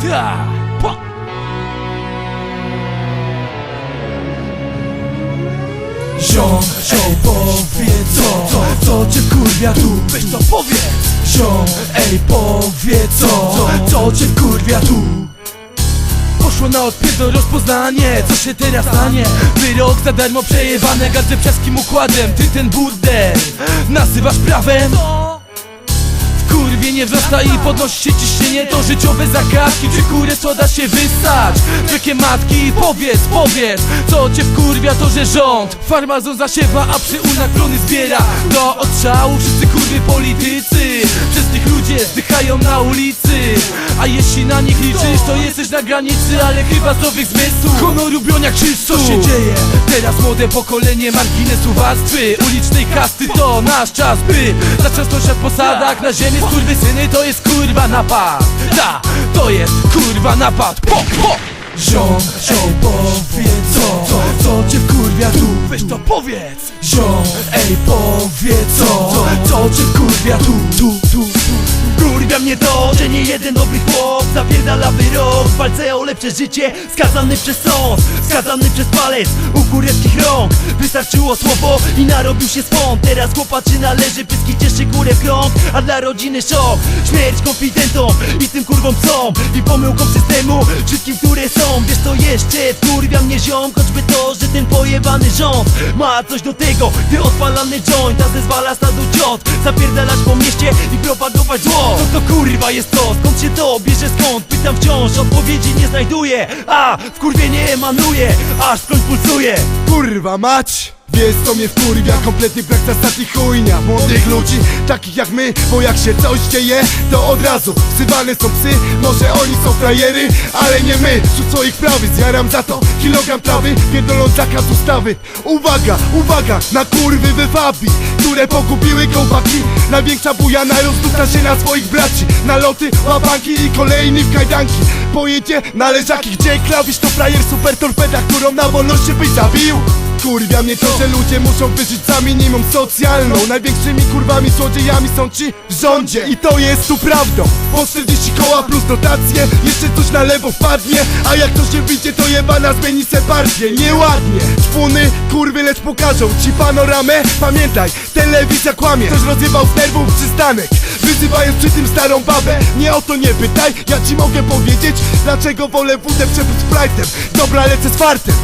Ta, po. Ziom, ej, powiedz co, co, co cię kurwia tu Weź to powiedz Ziom, ej, powiedz co, co cię kurwia tu Poszło na odpierdol rozpoznanie Co się teraz stanie? Wyrok za darmo przejebane Gardzę przeskim układem Ty ten burdel Nazywasz prawem? Nie wzrasta i podnosi się ciśnienie To życiowe zagadki. Czy kurę co da się wystać? Wielkie matki powiedz, powiedz Co cię wkurwia to, że rząd Farmazon zasiewa, a przy urnach plony zbiera Do odstrzału wszyscy kurwy politycy. Przez tych ludzie zdychają na ulicy. A jeśli na nich liczysz to jesteś na granicy Ale chyba zdrowych zmysłów. Honoru jak krzyż Co się dzieje? Teraz młode pokolenie marginesu warstwy. Ulicznej kasty to nasz czas by Zaczęsto się w posadach na ziemię Skurwysyny to jest kurwa napad. Ta, to jest kurwa napad. Po, po. Ziom, ej, powiedz co, co, co cię kurwia tu? Weź to powiedz. Ziom, ej, powiedz co, co cię kurwia tu, tu, tu, tu. Kurwia mnie to, że nie jeden dobry chłop Zapierdala wyrok, walce o lepsze życie Skazany przez sąd, skazany przez palec U kureckich rąk. Wystarczyło słowo i narobił się swąd Teraz chłopaczy należy, pyski cieszy kurę w krąg. A dla rodziny szok, śmierć konfidentom I tym kurwom psom I pomyłką systemu, wszystkim które są. Wiesz co jeszcze, kurwia mnie ziom? Choćby to, że ten pojebany rząd Ma coś do tego, gdy odpalany joint A zezwala stadu ciot. Zapierdalać po mieście i propagować zło. Co to kurwa jest to, skąd się to bierze? Skąd? Pytam wciąż, odpowiedzi nie znajduję A, w kurwie nie emanuje, aż skąd pulsuje Kurwa mać! Wiesz co mnie wkurwia, kompletny brak zasad i chujnia Młodych ludzi, takich jak my, bo jak się coś dzieje To od razu wzywane są psy. Może oni są frajery, ale nie my. Rzuć swoich prawy, zjaram za to kilogram trawy. Pierdoląc zakaz ustawy. Uwaga, uwaga, na kurwy wywabi Które pogubiły kołpaki Największa bujana rozdupna się na swoich braci. Naloty, łapanki i kolejny w kajdanki. Pojedzie na leżaki, gdzie klawisz to frajer Super torpeda, którą na wolności byś zabił Kurwia mnie to, że ludzie muszą wyżyć za minimum socjalną. Największymi kurwami złodziejami są ci w rządzie. I to jest tu prawdą. Po 40 koła plus dotacje. Jeszcze coś na lewo wpadnie. A jak to się wyjdzie to jebana zmieni se partię Nieładnie. Czpuny, kurwy lecz pokażą ci panoramę. Pamiętaj, telewizja kłamie. Ktoś rozjebał z nerwów przystanek. Wyzywając przy tym starą babę. Nie o to nie pytaj, ja ci mogę powiedzieć Dlaczego wolę wódę przebyć Sprite'em Dobra, lecę z fartem